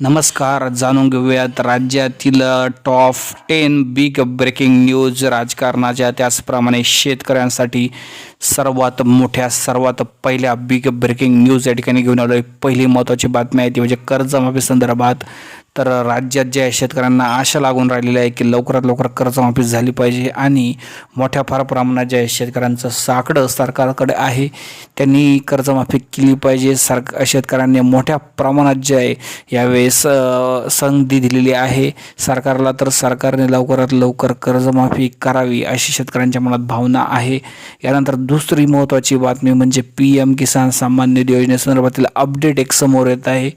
नमस्कार जाणून घेऊयात राज्यातील top ten big breaking news राजकारणाच्या त्याचप्रमाणे शेतकऱ्यांसाठी. सर्वात मोठ्या सर्वात पहिल्या बिग ब्रेकिंग न्यूज या ठिकाणी घेऊन आलो आहे पहिली महत्त्वाची बातमी आहे ती म्हणजे कर्जमाफी संदर्भात. तर राज्यात ज्या शेतकऱ्यांना आशा लागून राहिलेली आहे की लवकरात लवकर कर्जमाफी झाली पाहिजे आणि मोठ्या फार प्रमाणात जे आहे शेतकऱ्यांचं साकडं सरकारकडे आहे त्यांनी कर्जमाफी केली पाहिजे. सरक शेतकऱ्यांनी मोठ्या प्रमाणात जे आहे यावेळेस संधी दिलेली आहे. सरकारला तर सरकारने लवकरात लवकर कर्जमाफी करावी अशी शेतकऱ्यांच्या मनात भावना आहे. यानंतर दुसरी महत्त्वाची बातमी म्हणजे पी एम किसान सन्मान निधी योजनेसंदर्भातील अपडेट एक समोर येत आहे.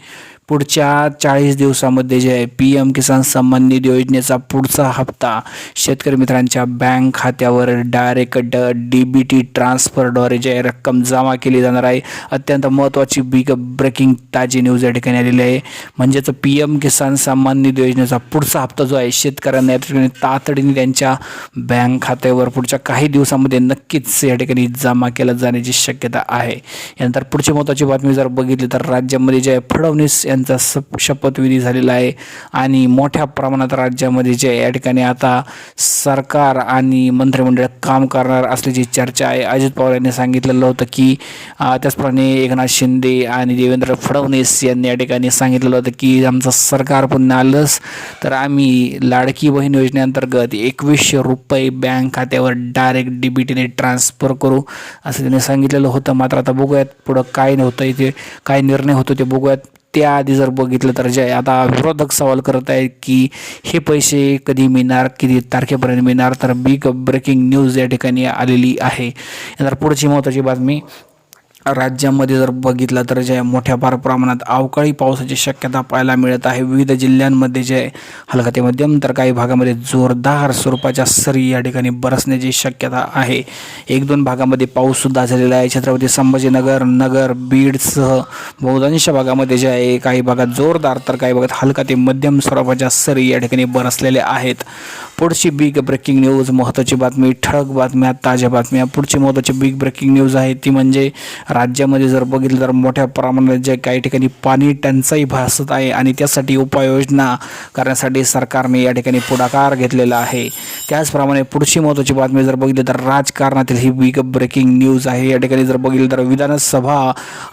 पुढच्या चाळीस दिवसामध्ये जे आहे पी एम किसान सन्मान निधी योजनेचा पुढचा हप्ता शेतकरी मित्रांच्या बँक खात्यावर डायरेक्ट ड डी बी टी ट्रान्सफरद्वारे जे आहे रक्कम जमा केली जाणार आहे. अत्यंत महत्त्वाची बिग ब्रेकिंग ताजी न्यूज या ठिकाणी आलेली आहे. म्हणजेच पी एम किसान सन्मान निधी योजनेचा पुढचा हप्ता जो आहे शेतकऱ्यांना या ठिकाणी तातडीने त्यांच्या बँक खात्यावर पुढच्या काही दिवसामध्ये नक्कीच या ठिकाणी जमा केला जाण्याची शक्यता आहे. यानंतर पुढची महत्त्वाची बातमी जर बघितली तर राज्यामध्ये जे आहे फडणवीस त्यांचा सप शपथविधी झालेला आहे. आणि मोठ्या प्रमाणात राज्यामध्ये जे या ठिकाणी आता सरकार आणि मंत्रिमंडळ काम करणार असल्याची चर्चा आहे. अजित पवार यांनी सांगितलेलं होतं की त्याचप्रमाणे एकनाथ शिंदे आणि देवेंद्र फडणवीस यांनी या ठिकाणी सांगितलेलं होतं की आमचं सरकार पुन्हा आलंच तर आम्ही लाडकी बहीण योजनेअंतर्गत एकवीसशे रुपये बँक खात्यावर डायरेक्ट डीबीटीने ट्रान्स्फर ट्रान्सफर करू असं त्यांनी सांगितलेलं होतं. मात्र आता बघूयात पुढं काय होतं इथे काय निर्णय होतो ते बघूयात. त्याआधी जर बघितलं तर जे आता विरोधक सवाल करत आहेत की हे पैसे कधी मिळणार किती तारखेपर्यंत मिळणार तर बिग ब्रेकिंग न्यूज या ठिकाणी आलेली आहे. यानंतर पुढची महत्त्वाची बातमी राज्यामध्ये जर बघितलं तर जे मोठ्या फार प्रमाणात अवकाळी पावसाची शक्यता पाहायला मिळत आहे. विविध जिल्ह्यांमध्ये जे हलका ते मध्यम तर काही भागामध्ये जोरदार स्वरूपाच्या सरी या ठिकाणी बरसण्याची शक्यता आहे. एक दोन भागामध्ये पाऊससुद्धा झालेला आहे. छत्रपती संभाजीनगर नगर बीडसह बहुतांश भागामध्ये जे आहे काही भागात जोरदार तर काही भागात हलका ते मध्यम स्वरूपाच्या सरी या ठिकाणी बरसलेल्या आहेत. पुढची बिग ब्रेकिंग न्यूज महत्त्वाची बातमी ठळक बातम्या ताज्या बातम्या. पुढची महत्त्वाची बिग ब्रेकिंग न्यूज आहे ती म्हणजे राज्यामध्ये जर बघितलं तर मोठ्या प्रमाणात जे काही ठिकाणी पाणी टंचाई भासत आहे आणि त्यासाठी उपाययोजना करण्यासाठी सरकारने या ठिकाणी पुढाकार घेतलेला आहे. त्याचप्रमाणे पुढची महत्त्वाची बातमी जर बघितली तर राजकारणातील ही बिग ब्रेकिंग न्यूज आहे. या ठिकाणी जर बघितलं तर विधानसभा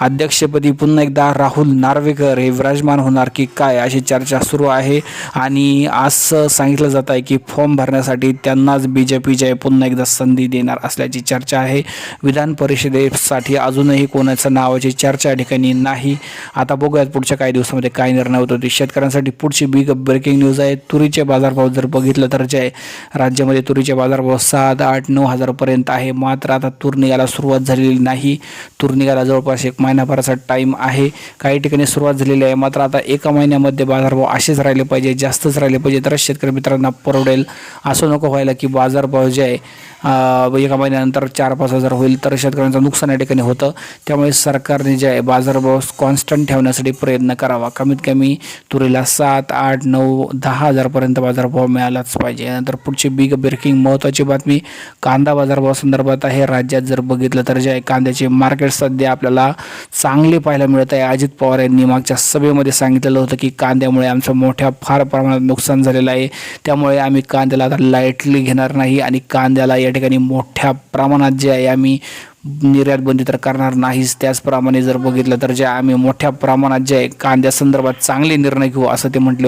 अध्यक्षपदी पुन्हा एकदा राहुल नार्वेकर हे विराजमान होणार की काय अशी चर्चा सुरू आहे. आणि असं सांगितलं जात आहे की फॉर्म भरण्यासाठी त्यांनाच बी जे पी जे पुन्हा एकदा संधी देणार असल्याची चर्चा आहे. विधान परिषदेसाठी अजूनही कोणाच्या नावाची चर्चा या ठिकाणी नाही. आता बघूयात पुढच्या काही दिवसामध्ये काय निर्णय होतो. ते शेतकऱ्यांसाठी पुढची बिग ब्रेकिंग न्यूज आहे. तुरीचे बाजारभाव जर बघितलं तर जे आहे राज्यामध्ये तुरीचे बाजारभाव सात आठ नऊ हजारपर्यंत आहे. मात्र आता तूर निघायला सुरुवात झालेली नाही. तूर निघायला जवळपास एक महिन्याभराचा टाईम आहे. काही ठिकाणी सुरुवात झालेली आहे. मात्र आता एका महिन्यामध्ये बाजारभाव असेच राहिले पाहिजे जास्तच राहिले पाहिजे. तरच शेतकरी मित्रांना परवडेल असं नको व्हायला की बाजारभाव जे आहे एका महिन्यानंतर चार पाच हजार होईल तर शेतकऱ्यांचं नुकसान या ठिकाणी होतं. त्यामुळे सरकारने जे आहे बाजारभाव कॉन्स्टंट ठेवण्यासाठी प्रयत्न करावा. कमीत कमी तुरीला सात आठ नऊ दहा हजारपर्यंत बाजारभाव मिळालाच पाहिजे. नंतर पुढची बिग ब्रेकिंग महत्त्वाची बातमी कांदा बाजारभाव संदर्भात आहे. राज्यात जर बघितलं तर जे आहे कांद्याचे मार्केट सध्या आपल्याला चांगले पाहायला मिळत आहे. अजित पवार यांनी मागच्या सभेमध्ये सांगितलेलं होतं की कांद्यामुळे आमचं मोठ्या फार प्रमाणात नुकसान झालेलं आहे. त्यामुळे आम्ही कांद्याला आता लाईटली घेणार नाही आणि कांद्याला या ठिकाणी मोठ्या प्रमाणात जे आहे आम्ही निर्यात बंदी तर करणार नाहीच. त्याचप्रमाणे जर बघितलं तर जे आम्ही मोठ्या प्रमाणात जे आहे कांद्यासंदर्भात चांगले निर्णय घेऊ असं ते म्हटले